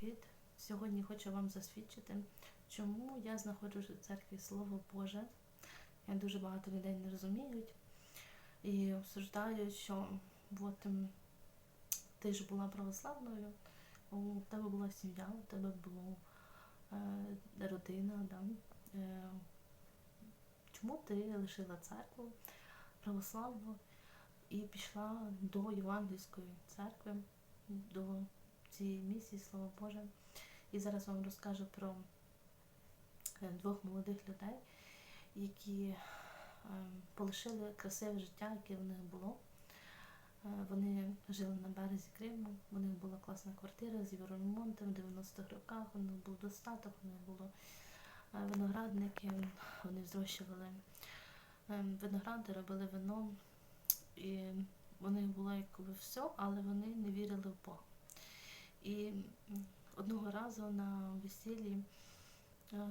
привіт! Сьогодні хочу вам засвідчити, чому я знаходжусь у церкві Слово Боже. Я дуже багато людей не розуміють і обсуждають, що от, ем, ти ж була православною, у тебе була сім'я, у тебе була е, родина. Да? Е, чому ти лишила церкву православну і пішла до Євангельської церкви, до цієї місії, Слово Боже. І зараз вам розкажу про е, двох молодих людей, які е, полишили красиве життя, яке в них було. Е, Вони жили на березі Криму, у них була класна квартира з євроремонтом в 90-х роках, у них був достаток, у них було виноградники, вони зрощували е, виногради, робили вино. І у них було якби все, але вони не вірили в Бога. І одного разу на весіллі е,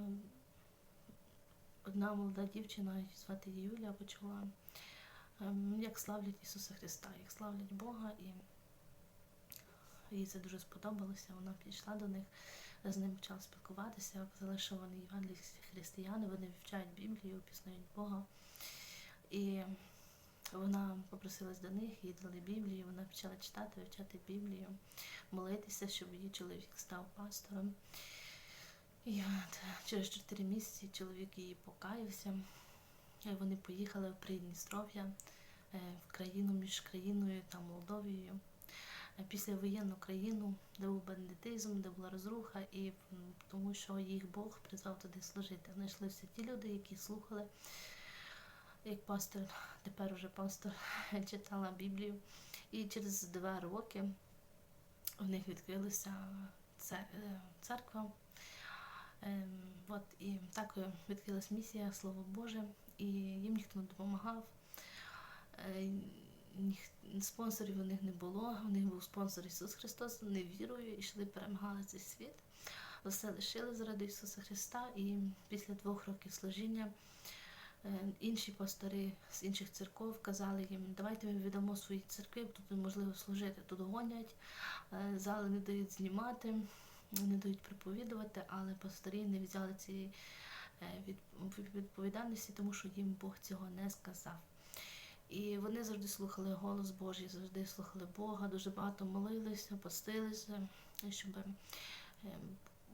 одна молода дівчина, її звати її Юлія, почула, ем, як славлять Ісуса Христа, як славлять Бога, і їй це дуже сподобалося. Вона підійшла до них, з ним почала спілкуватися, казали, що вони євангельські християни, вони вивчають Біблію, пізнають Бога. І вона попросилась до них, їй дали Біблію, вона почала читати, вивчати Біблію, молитися, щоб її чоловік став пастором. І от через 4 місяці чоловік її покаявся. І вони поїхали в Придністров'я, е, в країну між країною та Молдовією. Е, Післявоєнну країну, де був бандитизм, де була розруха, і тому що їх Бог призвав туди служити. Знайшлися ті люди, які слухали як пастор, тепер уже пастор, читала Біблію. І через два роки у них відкрилася е, церква. Ем, От, і так е, відкрилась місія, Слово Боже, і їм ніхто не допомагав. Е, Спонсорів у них не було. У них був спонсор Ісус Христос, вони вірою, йшли, перемагали цей світ. Все лишили заради Ісуса Христа, і після двох років служіння Інші пастори з інших церков казали їм, давайте ми віддамо свої церкви, тут неможливо служити. Тут гонять, е, зали не дають знімати, не дають проповідувати, але пастори не взяли цієї е, відповідальності, тому що їм Бог цього не сказав. І вони завжди слухали голос Божий, завжди слухали Бога, дуже багато молилися, постилися, щоб е,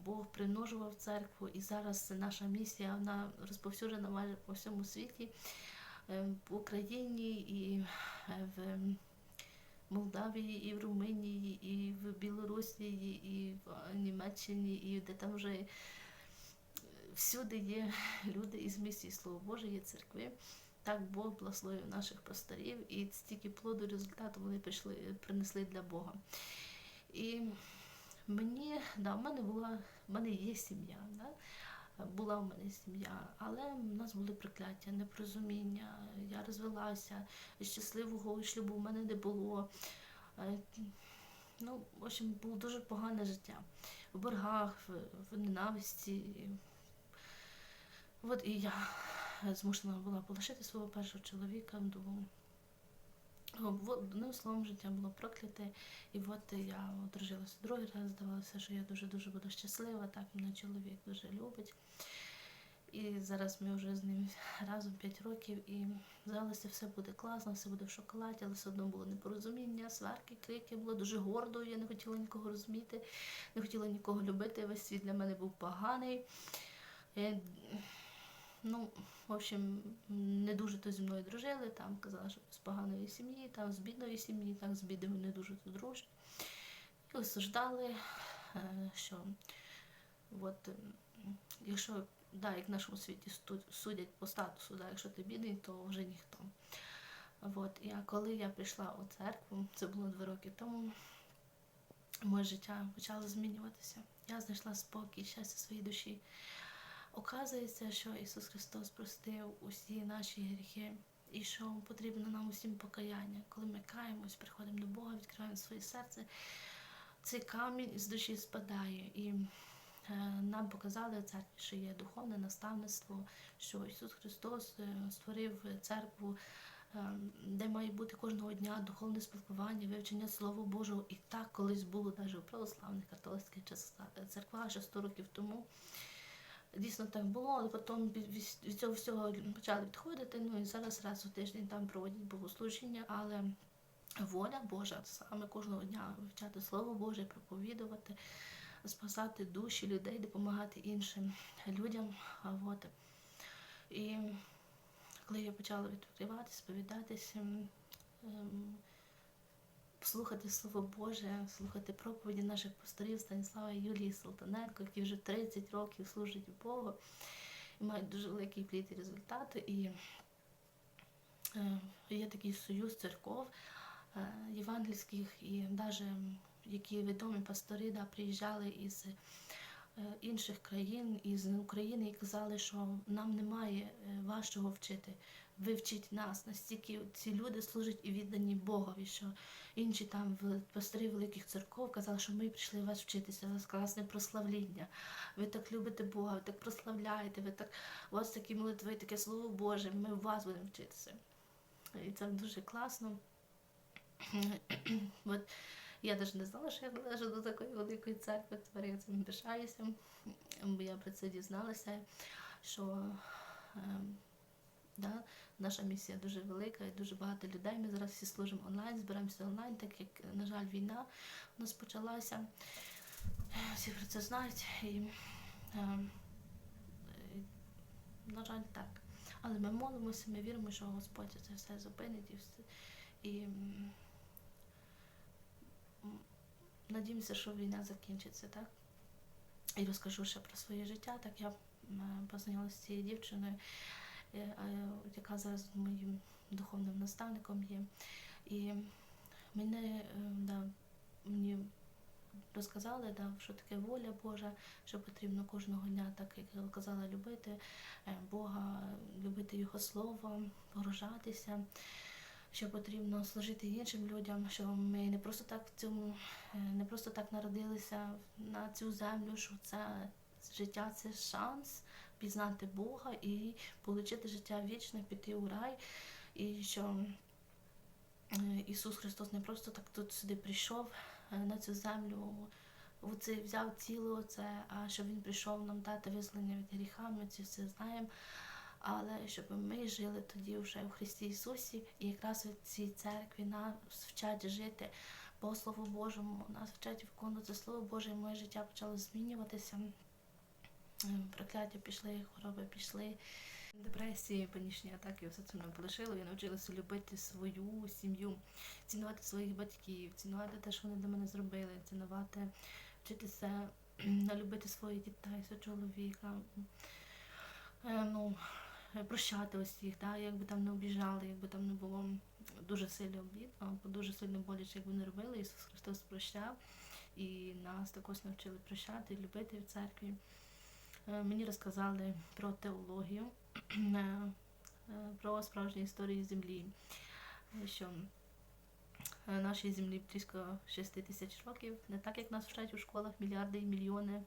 Бог примножував церкву, і зараз наша місія, вона розповсюджена майже по всьому світі, е, в Україні і е, в Молдавії, і в Румунії, і в Білорусі, і в Німеччині, і де там вже е, всюди є люди із місії Слово Боже, є церкви. Так Бог благословив наших пасторів, і стільки плоду результату вони прийшли, принесли для Бога. І Мені, да, в мене була, в мене є сім'я, да? була в мене сім'я, але в нас були прокляття, непорозуміння. Я розвелася, щасливого шлюбу в мене не було. Е, Ну, в общем, було дуже погане життя. В боргах, в, ненависті. От і я змушена була полишити свого першого чоловіка. Думаю, Ну, словом, життя було прокляте, і от я одружилася другий раз, здавалося, що я дуже-дуже буду щаслива, так мене чоловік дуже любить. І зараз ми вже з ним разом 5 років, і здавалося, все буде класно, все буде в шоколаді, але все одно було непорозуміння, сварки, крики, було дуже гордою, я не хотіла нікого розуміти, не хотіла нікого любити, весь світ для мене був поганий. Е, Ну, в общем, не дуже то зі мною дружили, там казали, що з поганої сім'ї, там з бідної сім'ї, так з бідними не дуже то дружать. І осуждали, е, що от, якщо, да, як в нашому світі судять по статусу, да, якщо ти бідний, то вже ніхто. От, і коли я прийшла у церкву, це було два роки тому, моє життя почало змінюватися. Я знайшла спокій, щастя своїй душі. Оказується, що Ісус Христос простив усі наші гріхи, і що потрібно нам усім покаяння. Коли ми каємось, приходимо до Бога, відкриваємо своє серце, цей камінь з душі спадає. І е, нам показали церкві, що є духовне наставництво, що Ісус Христос е, створив церкву, е, де має бути кожного дня духовне спілкування, вивчення Слова Божого. І так колись було навіть у православних католицьких часах. церква ще 100 років тому. Дійсно так було, але потім від, цього всього почали відходити. Ну і зараз раз у тиждень там проводять богослужіння, але воля Божа саме кожного дня вивчати Слово Боже, проповідувати, спасати душі людей, допомагати іншим людям. От. І коли я почала відкриватися, сповідатися, ем, ем, слухати Слово Боже, слухати проповіді наших пасторів Станіслава і Юлії Салтаненко, які вже 30 років служать Богу і мають дуже великий плід і результати. І е, є такий союз церков е, євангельських і навіть які відомі пастори да, приїжджали із е, інших країн, із України, і казали, що нам немає важчого вчити. Ви вчіть нас. Настільки ці люди служать і віддані Богові, що інші там в- пастирі великих церков казали, що ми прийшли вас вчитися, у вас класне прославління. Ви так любите Бога, ви так прославляєте, ви так у вас такі молитви, таке слово Боже, ми у вас будемо вчитися. І це дуже класно. От я навіть не знала, що я належу до такої великої церкви, тепер я цим пишаюся, бо я про це дізналася, що ем, да, наша місія дуже велика і дуже багато людей. Ми зараз всі служимо онлайн, збираємося онлайн, так як, на жаль, війна у нас почалася. Всі про це знають. І, ем, е, на жаль, так. Але ми молимося, ми віримо, що Господь це все зупинить і все. І надіємося, що війна закінчиться, так? І розкажу ще про своє життя. Так я познайомилася з цією дівчиною, е, е, яка зараз моїм духовним наставником є. І мене е, да, мені розказали, да, що таке воля Божа, що потрібно кожного дня, так як казала, любити е, Бога, любити Його Слово, погружатися, що потрібно служити іншим людям, що ми не просто так в цьому, е, не просто так народилися на цю землю, що це життя це шанс пізнати Бога і отримати життя вічне, піти у рай. І що е, Ісус Христос не просто так тут сюди прийшов е, на цю землю, оце взяв тіло це, а щоб він прийшов нам дати визволення від гріха, ми це все знаємо. Але щоб ми жили тоді вже в Христі Ісусі, і якраз в цій церкві нас вчать жити по Слову Божому, нас вчать виконувати Слово Боже, і моє життя почало змінюватися. Прокляття пішли, хвороби пішли. Депресії, панічні атаки, все це мене полишило. Я навчилася любити свою сім'ю, цінувати своїх батьків, цінувати те, що вони для мене зробили, цінувати, вчитися любити своїх дітей, свого чоловіка. Е, Ну, прощати усіх, да, як би там не обіжали, якби там не було дуже сильно обід, або дуже сильно боляче, як вони робили, Ісус Христос прощав. І нас також навчили прощати, любити в церкві. Е, Мені розказали про теологію, е, е, про справжні історії землі, що нашій землі близько 6 тисяч років, не так, як нас вчать у школах мільярди і мільйони.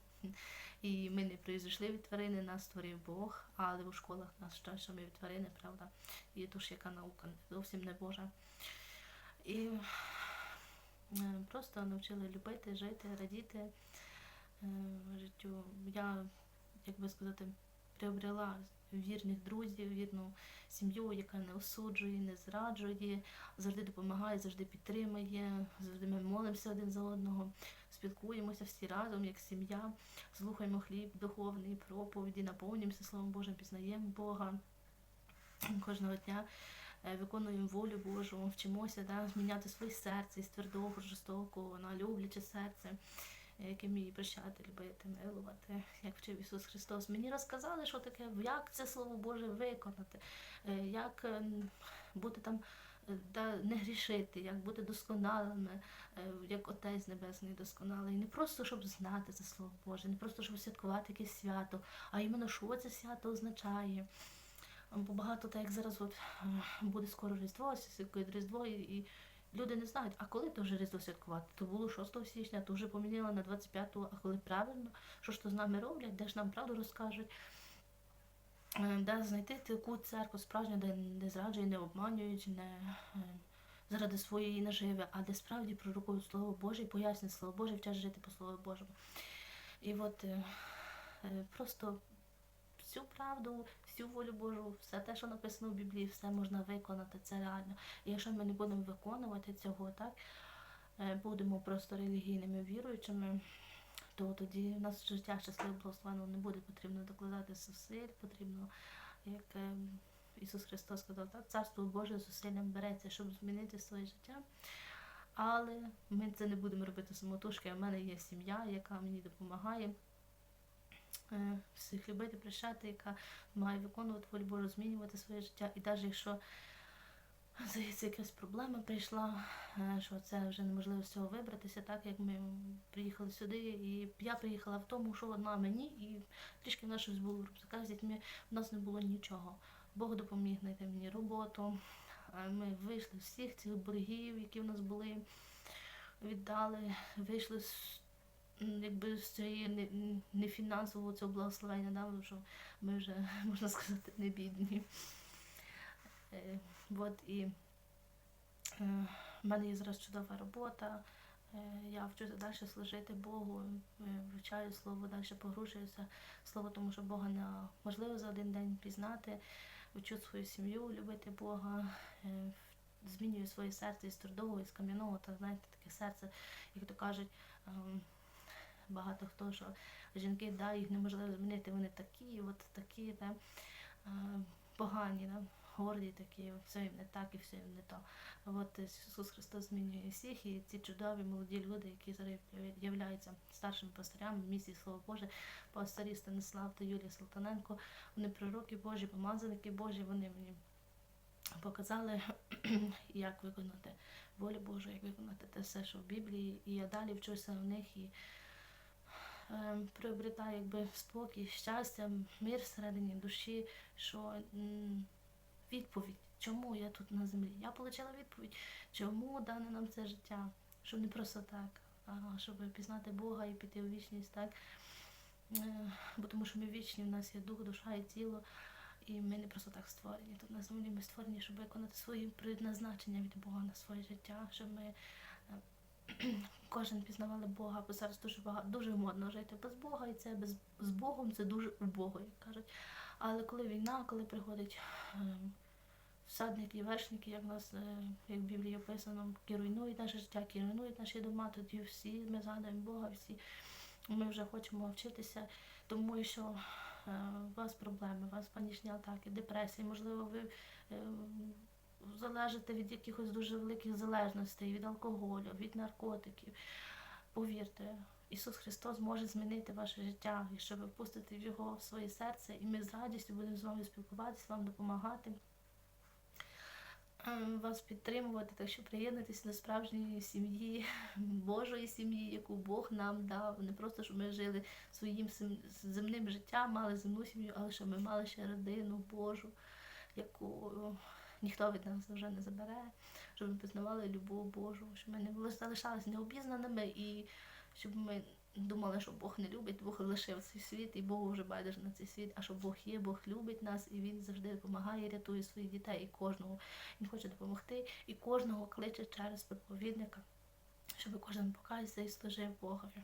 І ми не прийшли від тварини, нас створив Бог, але у школах нас вчать, що ми від тварини, правда. І то ж яка наука, зовсім не Божа. І просто навчили любити, жити, радіти життю. Я, як би сказати, приобрела вірних друзів, вірну сім'ю, яка не осуджує, не зраджує, завжди допомагає, завжди підтримує, завжди ми молимося один за одного, спілкуємося всі разом, як сім'я, слухаємо хліб духовний, проповіді, наповнюємося Словом Божим, пізнаємо Бога кожного дня. е, Виконуємо волю Божу, вчимося да, зміняти своє серце із твердого, жорстокого на любляче серце, яке вміє прощати, любити, милувати, як вчив Ісус Христос. Мені розказали, що таке, як це Слово Боже виконати, е, як е, бути там, е, да, не грішити, як бути досконалими, як Отець Небесний досконалий. Не просто щоб знати це Слово Боже, не просто щоб святкувати якесь свято, а іменно що це свято означає. Бо багато так як зараз от, буде скоро Різдво, Різдво, і люди не знають, а коли то вже Різдво святкувати? То було 6 січня, то вже поміняли на 25-го, а коли правильно, що ж то з нами роблять, де ж нам правду розкажуть, Е, де знайти таку церкву справжню, де не зраджують, не обманюють, не е, заради своєї наживи, а де справді пророкують Слово Боже і пояснюють Слово Боже, вчать жити по Слову Божому. І от е, просто всю правду, всю волю Божу, все те, що написано в Біблії, все можна виконати, це реально. І якщо ми не будемо виконувати цього, так, е, будемо просто релігійними віруючими, то тоді в нас життя щасливо благословено не буде. Потрібно докладати зусиль, потрібно, як е, Ісус Христос сказав, так, царство Боже зусиллям береться, щоб змінити своє життя. Але ми це не будемо робити самотужки. У мене є сім'я, яка мені допомагає всіх любити, прощати, яка має виконувати волю Божу, змінювати своє життя. І навіть якщо здається, якась проблема прийшла, е, що це вже неможливо з цього вибратися, так як ми приїхали сюди, і я приїхала в тому, що одна мені, і трішки в нас щось було в з дітьми, в нас не було нічого. Бог допоміг знайти мені роботу. Е, Ми вийшли з всіх цих боргів, які в нас були, віддали, вийшли з якби цієї не, не фінансового цього благословення, да, тому що ми вже, можна сказати, не бідні. Е, от і е, в мене є зараз чудова робота. Е, я вчуся далі служити Богу, е, вивчаю слово, далі погружуюся в слово, тому що Бога неможливо за один день пізнати. Вчу свою сім'ю, любити Бога, змінюю своє серце із твердого, із кам'яного, та знаєте, таке серце, як то кажуть, ем, багато хто, що жінки, да, їх неможливо змінити, вони такі, от такі, да, е, погані, да, горді такі, все їм не так і все їм не то. От Ісус Христос змінює всіх, і ці чудові молоді люди, які зараз являються старшими пастирями в місії Слово Боже, пастирі Станислав та Юлія Салтаненко, вони пророки Божі, помазаники Божі, вони мені показали, як виконати волю Божу, як виконати те все, що в Біблії. І я далі вчуся в них і е, приобретаю якби спокій, щастя, мир всередині душі, що відповідь, чому я тут на землі. Я отримала відповідь, чому дане нам це життя, що не просто так, а щоб пізнати Бога і піти у вічність, так. Е, Бо тому що ми вічні, в нас є дух, душа і тіло, і ми не просто так створені. Тут на землі ми створені, щоб виконати свої предназначення від Бога на своє життя, щоб ми е, кожен пізнавали Бога, бо зараз дуже багато дуже модно жити без Бога, і це без з Богом це дуже убого, як кажуть. Але коли війна, коли приходить ем, всадники вершники, як в нас, е, як в Біблії описано, які руйнують наше життя, які руйнують наші дома, тоді всі ми згадуємо Бога, всі ми вже хочемо вчитися, тому що е, у вас проблеми, у вас панічні атаки, депресії, можливо, ви е, залежите від якихось дуже великих залежностей, від алкоголю, від наркотиків. Повірте, Ісус Христос може змінити ваше життя, якщо ви впустите Його в своє серце, і ми з радістю будемо з вами спілкуватися, вам допомагати. е, Вас підтримувати, так що приєднуйтесь до справжньої сім'ї, Божої сім'ї, яку Бог нам дав. Не просто, щоб ми жили своїм земним життям, мали земну сім'ю, але щоб ми мали ще родину Божу, яку ніхто від нас вже не забере, щоб ми пізнавали любов Божу, щоб ми не залишалися необізнаними і щоб ми думали, що Бог не любить, Бог лишив цей світ, і Богу вже байдуже на цей світ, а що Бог є, Бог любить нас, і Він завжди допомагає, рятує своїх дітей і кожного. Він хоче допомогти, і кожного кличе через проповідника, щоб кожен покаявся і служив Богові.